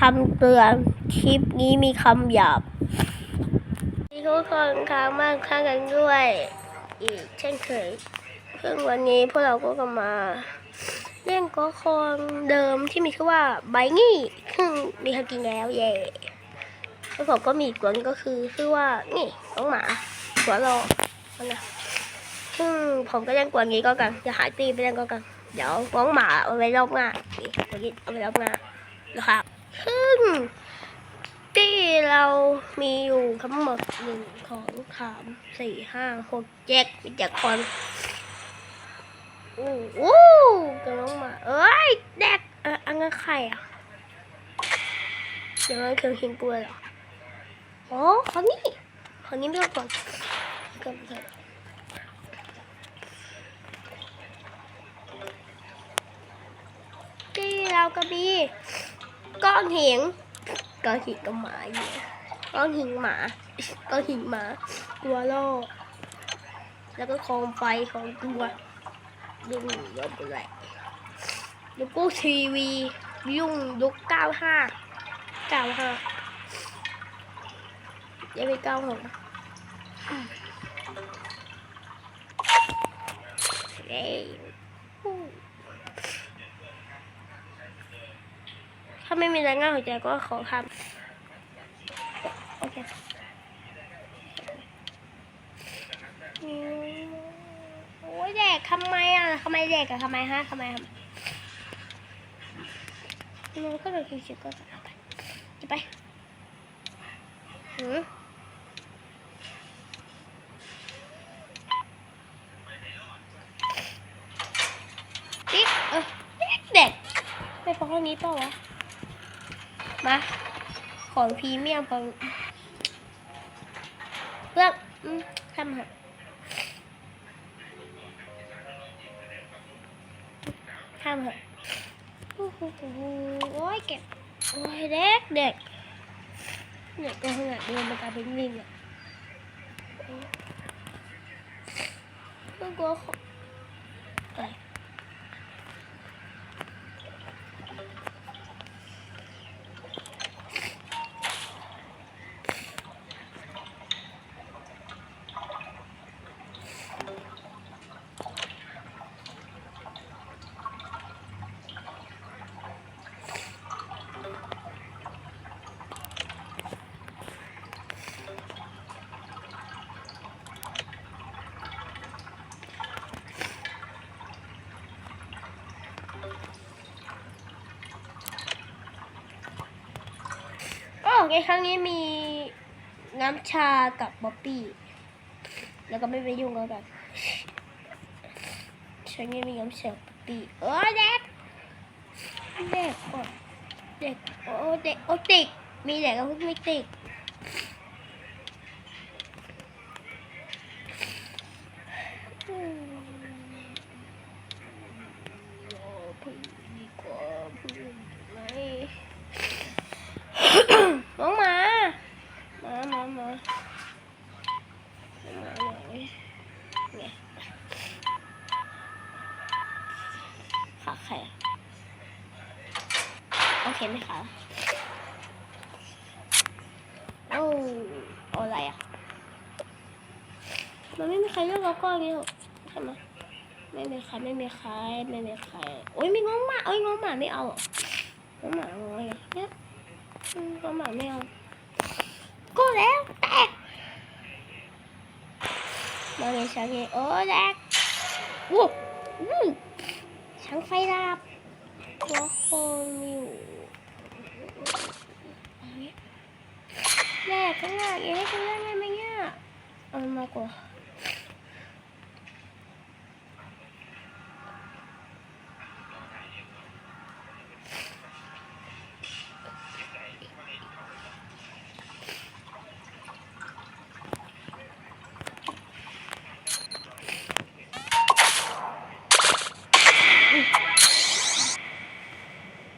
คำเตือนคลิปนี้มีคำหยาบทุกคนค้างมากค้างกันด้วย อีกเช่นเคยซึ่งวันนี้พวกเราก็กำมาเล่นก็คอนเดิมที่มีชื่อว่าไบงี้ซึ่งมีใครกินแล้วเย่แล้วผมก็มีกวนก็คือชื่อว่านี่น้องหมาหัวโลนั่นนะซึ่งผมก็เล่นกวนนี้ก็กันจะหายตีไปเล่นก็กันเดี๋ยวน้องหมาเอาไว้รอบหน้าตัวนี้เอาไว้รอบหน้านะครับ ซึ่งที่เรามีอยู่ทั้งหมดหนึ่งสองสามสี่ห้าหกเจ็ดมีจ็ดคนอู้ๆกับน้องมาเอ้ยเด็กเอออันนั้นใครอะเดี๋ยวมันคือหิงกล้วยเหรออ๋อคนนี้คนนี้ไม่ต้องก่อนก่อนก่อนที่เราก็มี ก้อนหินก้อนหินกับหมาอยู่ก้อนหินหมาก้อนหินหมาตัวโลกแล้วก็โคมไฟของตัวดึงยกไปเลยแล้วก็ทีวียุ่งยุคเก้าห้าเก้าห้ายังไม่เก้าหกเย้ ถ้าไม่มีแรงงานหัวใจก็ขอทำโอเคโอ้ยแดกทำไมอะทำไมแดกอะทำไมฮะทำไมทำไมมันก็เลยคิดๆก็จะไปจะไปหืมติ๊กเออเด็กไปพอเท่านี้เปล่าวะ มาของพรีเมียมของเลือกอืมทำเหอะทำเหอะโอ้ยเก็บโอ้ยเด็กเด็กเด็กก็ขนาดเดินมากลายเป็นลิงอะก็กลัวขอะ ไรโอ้ในครั้งนี้มีน้ำชากับบ๊อบบี้ แล้วก็ไม่ไปยุ่งกันฉันยังมีน้ำชาบ๊อบบี้เออเด็กเด็กโอ้เด็กโอ้เด็กโอ้ติกมีเด็กก็ไม่ติดอืมโอ้พึ่งดีกว่าพึ่งไหม น้องหมาหมาหมาหมาหมาไหนเนี่ยขาใครอะโอเคไหมคะโอ้เอาอะไรอะ มันไม่มีใค รเลือกเราก็อย่างนี้หรอกใช่ไหมไม่มีใครไม่มีใครไม่มีใครโอ้ยมีน้องหมาเอ้ยน้องหมาไม่เอาเหรอน้องหมาเอาไงอะเนี่ยอืมก็หมาไม่เอาก็แล้วแต่มาเลยช้างเองโอ้แดกวู้วู้ช้างไฟดับหัวโคนอยู่แรกข้างหน้าอย่าให้ฉันเล่นได้ไหมเนี่ยเอามันมากกว่า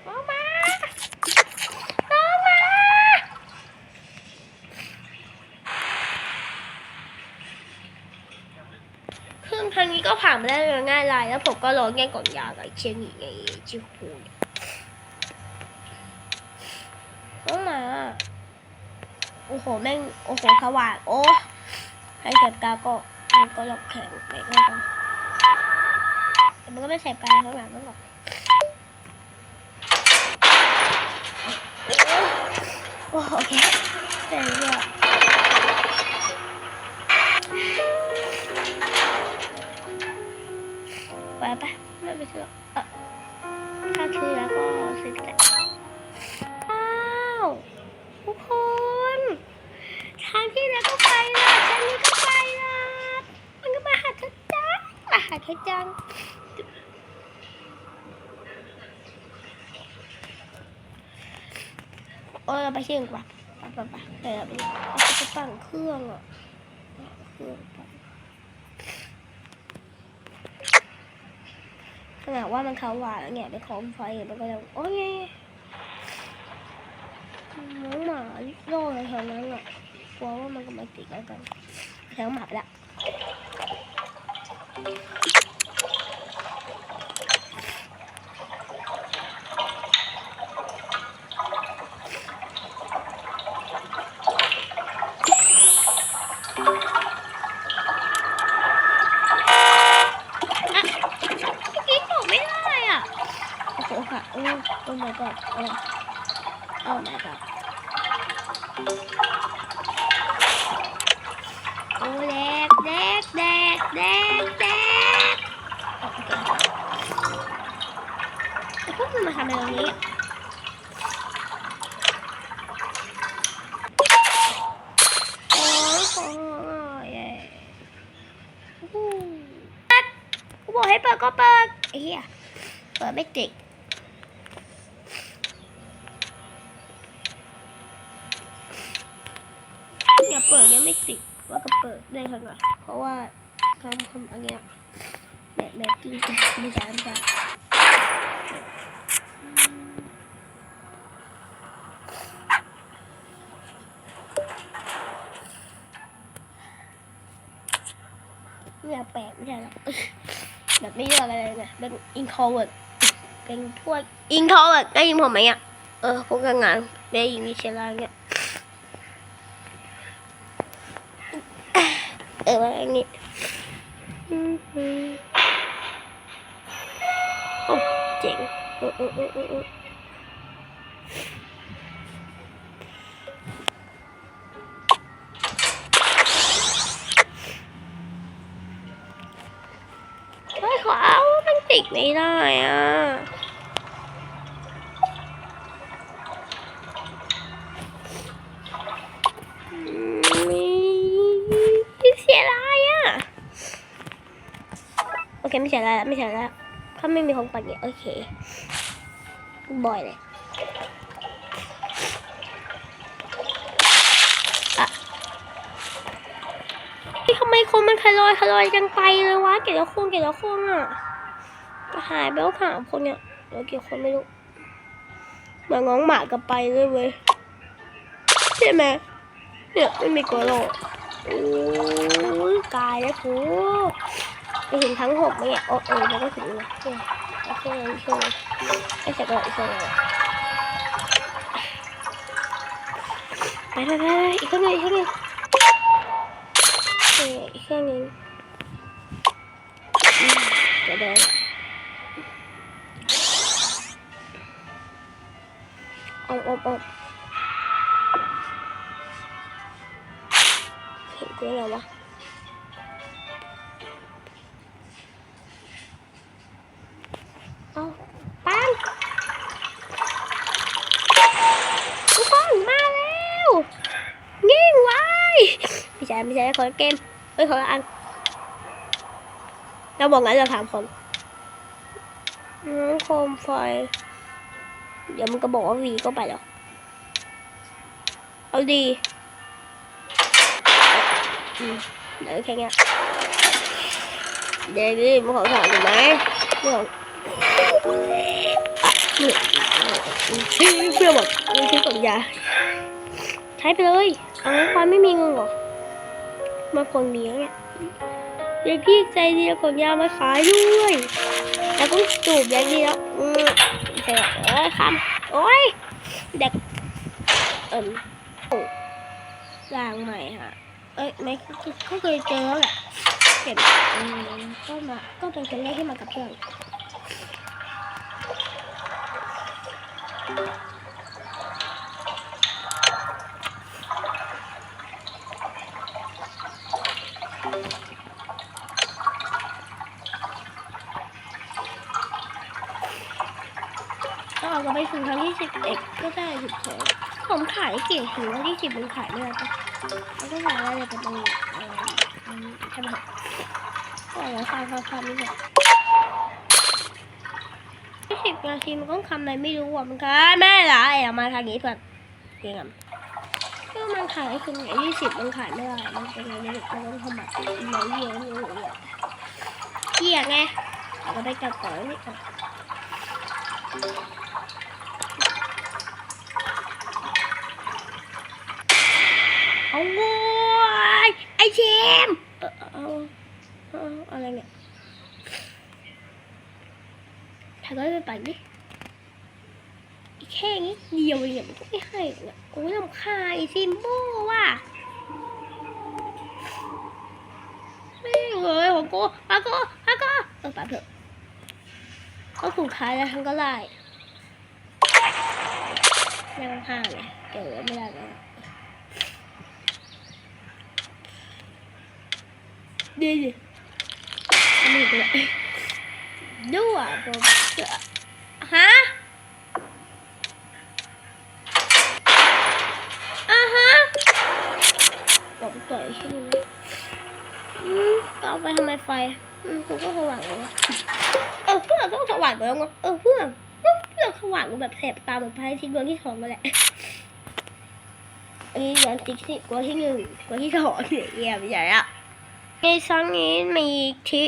น้องหมาน้องหมาครึ่ง ทางนี้ก็ผ่านมาได้เลยง่ายเลยแล้วผมก็ร้องแง่ก่อนยากับเชียงอีกไงจิ๋วหูเนี่ยโอ้โห แม่ง โอ้โหสว่างโอ้ให้แสบตาก็มันก็หลอกแข็งไปก็ต้องแต่มันก็ไม่แสบตาเท่าไหร่มันหรอกโอ้โอเคแต่เนี่ย โอ้ยงกว่าไปไปไปเดี๋ยวเราจะปั่นเครื่องอะเครื่องปั่นขนาดว่ามันเขาหวานแล้วเนี่ยไปของไฟมันก็ยังโอ้ยน้องหมาโล่อะไรแถวนั้นอะกลัวว่ามันก็มาติดแล้วกันแล้วหมับละอะเมื่อกี้ตกไม่ได้อะ โอ้โหค่ะโอ้โอ้ my god โอ้โอ้ my god โอ้แดกแดกแดกแดกแดกโอเคแล้วพวกมันมาทำอะไรตรงนี้โอ้โหเย้อู้หู กูบอกให้เปิดก็เปิดเหี้ยเปิดไม่ติดอย่าเปิดยังไม่ติดว่าก็เปิดได้ขนาดเพราะว่าทำทำอันเนี้ยแบบแบบจริงจังไม่ใช่ไม่ใช่เนี่ยแปลกไม่ใช่หรอก แบบไม่เลือกอะไรเลยนะเป็นอินโทรเวิร์ดเป็นพวกอินโทรเวิร์ดได้ยินผมไหมอะเออพวกงานได้ยินมิเชลาเนี่ยเออว่าอันนี้โอ้เจ๋งเออเออเออเออ ไม่ได้อะอืมเสียดายอะ โอเคไม่เสียดายแล้วไม่เสียดายแล้วถ้าไม่มีของปันเนี่ยโอเค บ่อยเลยอะเฮ้ยทำไมคนมันคลอยคลอยจังไปเลยวะ เกี่ยวกับคนเกี่ยวกับคนอะ หายไปแล้วสามคนเนี่ยเดี๋ยวเกี่คนไม่รู้เหมือนน้องหมากับไปเลยเว้ยใช่ไหมเนี่ยไม่มีกลัวโลกโอ้ยกายแล้วกูไปถึงทั้งหกไหมเนี่ยโอ้เออมันก็ถึงเลยเนี่ยโอเคโอเคไอ้เสร็จแล้วอีกเครื่องหนึ่งไปไปไปไปอีกเครื่องหนึงอีกเครื่องหนึงอออีกเครื่องหนึงอืมเดี๋ยวเดี๋ยว อาเอาเอาเห็นกูแล้ววะเอาปังทุกคนมาแล้วยิ่งไว้ไม่ใช่ไม่ใช่คนเกมเอ้ยคนละอันเราบอกงั้นเราถามคนน้องโคมไฟ เดี๋ยวมันก็บอกว่าวีก็ไปแล้วเอาดีอืมเดี๋ยวแค่เนี้ยเดี๋ยวดิมึงขอถามหน่อยไหมเรื่องเพื่อบอกมันคือสัญญาใช้ไปเลย เอาไว้ความไม่มีเงินหรอมาคนเมียเนี่ยเด็กพี่ใจดีเอาของยามาขายด้วย แล้วก็จูบอย่างเดียว อืมใช่เอ้ยคำโอ้ยเด็กเอิมโอ้อย่างใหม่ค่ะเอ้ยไม่ก็เคยเจอแล้วแหละเก็บก็มาก็เป็นคนแรกที่มากับเพื่อนก็เอาไปถึง ครั้งที่สิบเอ็ดก็ได้สิบสองผมขายเก่งถึงครั้งที่สิบมันขายไม่ได้ปะมันก็ขายได้เลยแต่มันเอ่อมันใช่ไหมก็เอาฟังฟังฟังนี่แหละที่สิบนาทีมันก็ทำอะไรไม่รู้อะมันก็ไม่ละไอ้เอามาทางนี้เพื่อนเก่งอะก็มันขายถึงไอ้ที่สิบมันขายไม่ได้มันเป็นอะไรไม่รู้มันต้องทำแบบเหมือนเยี่ยมเลยเกี่ยไงเราไปจับต่อนี่ก่อน เอา โว้ยไอเชมเออเอาเอาอะไรเนี่ยถ่ายก็ไปปั่นดิอีกแค่นี้เดียวเนี่ยมันก็ไม่ให้หรอกเนี่ยโอ้ยลำคาญไอซิมโบ้ว่ะไม่เลยของกูปากูปากูเออปาเถอะก็ถูกท้ายแล้วทั้งก็ไล่ยังห่างเลยเจอไม่ไดี๋ ดีดินี่ด้วยด้วยผมฮะอะฮะผมต่อยใช่ไหมอืมเอาไปทำไมไฟอืมผมก็สว่างเลยเออเพื่อนต้องสว่างไปแล้วไงเออเพื่อนเพื่อนสว่างแบบแสบตาเหมือนพายที่ดวงที่สองมาแหละอันนี้ย้อนติ๊กสิกลัวที่หนึ่งกลัวที่สองเนี่ยเยี่ยมใหญ่อะ ในครั้งนี้มีทิ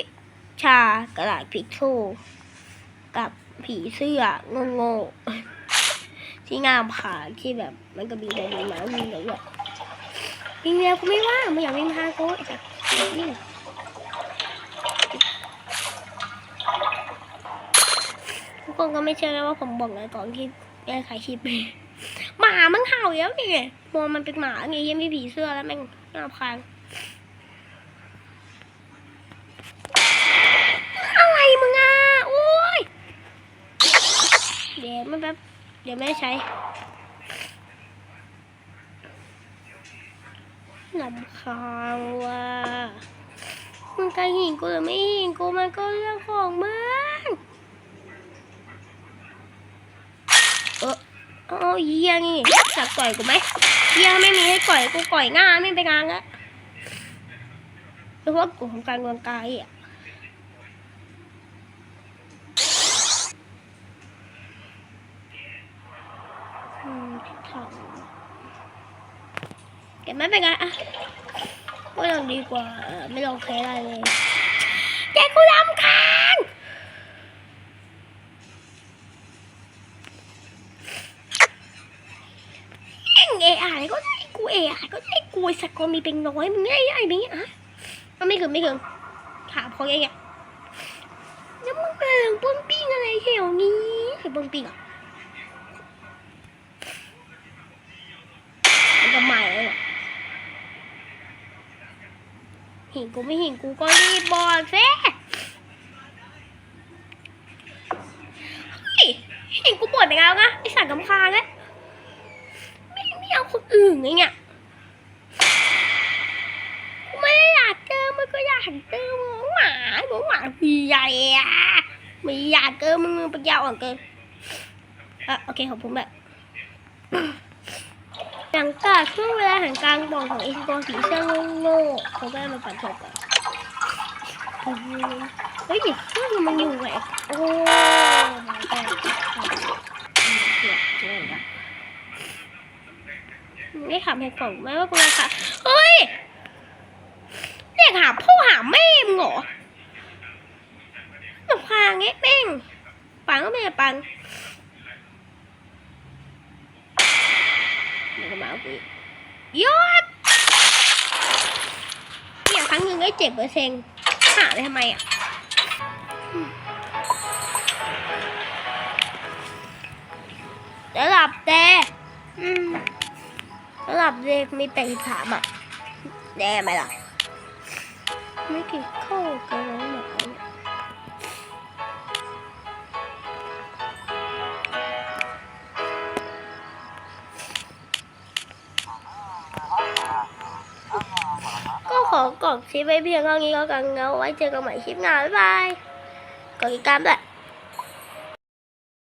ชากระดาษพิกทูกับผีเสื้อโง่ๆที่งามผาที่แบบมันก็มีแต่มีหมามีหนูแบบวิ่งเร็วกูไม่ว่าไม่อยากวิ่งพากูไอ้สัสวิ่งทุกคนก็ไม่เชื่อนะว่าผมบอกเลยก่อนที่แก้ไขคลิปหมามันเห่าแล้วไงมองมันเป็นหมาไงยังมีผีเสื้อแล้วแม่งน่าพาน อะไรมึงอะ โอ้ย เดี๋ยวมันแป๊บ เดี๋ยวไม่ใช้ลำคาญว่ะมึงจะหิงกูหรือไม่หิงกูมันก็เรื่องของมึงเออเอาเยี่ยนี่อยากต่อยกูไหมเยี่ยไม่มีให้ต่อยกูต่อยหน้าไม่ไปงานละเพราะว่ากูของการกำลังกายอะ อืมค่ะ เก็บไม่เป็นไรอะก็ยังดีกว่า ไม่ลองใช้อะไรเลยแกกูรำคาญเอ็งเออไรก็ได้กูเออไรก็ได้กูสักคนมีเป็นน้อยมึงไอ้ไอ้เป็นไงอะมันไม่ถึงไม่ถึงถามเขาไงเนี่ยแล้วมึงมาถึงป้นปิ้งอะไรแถวนี้ไอ้ป้นปิ้งอะ มันจะใหม่เลยอะ หิงกูไม่เหิงกูก็รีบบอกสิเฮ้ยหิงกูบ่นไปแล้วนะไอสัตว์กำคาญแล้วไม่ไม่เอาคนอื่นไงเนี่ยกูไม่ได้อยากเจอมันก็อยากเจอหมูหมาหมูหมาพี่ใหญ่อะไม่อยากเจอมึงมึงไปยาวอ่อนเกินอะโอเคขอบคุณแบบ หลังจากช่วงเวลาแห่งการบอกของอ็นโกสีเสื้อโง่ๆเขาได้มาปัดจบอะเฮ้ยเด็กเครื่องมันอยู่ไหนโอ้มาแต่เสียเสียอีกอะไม่ถามเหตุผลไหมว่ากูราคาเฮ้ยเรียกหาพ่อหาแม่มึงเหรอหนูพางเงี้ยแม่งปังก็ไม่ปัง มันก็มาเอากูอีกยอดเนี่ยครั้งหนึ่งได้เจ็ดเปอร์เซ็นต์หาไปทำไมอะอืมแล้วหลับแต่อืมแล้วหลับลับเลขมีแปดสิบสามอะแน่ไหมล่ะ ไม่กี่ข้อกัน ก็ขอกดคลิปไว้เพียงเท่านี้ก็กันเงาไว้เจอกันใหม่คลิปหน้าบ๊ายบายกดติดตามด้วย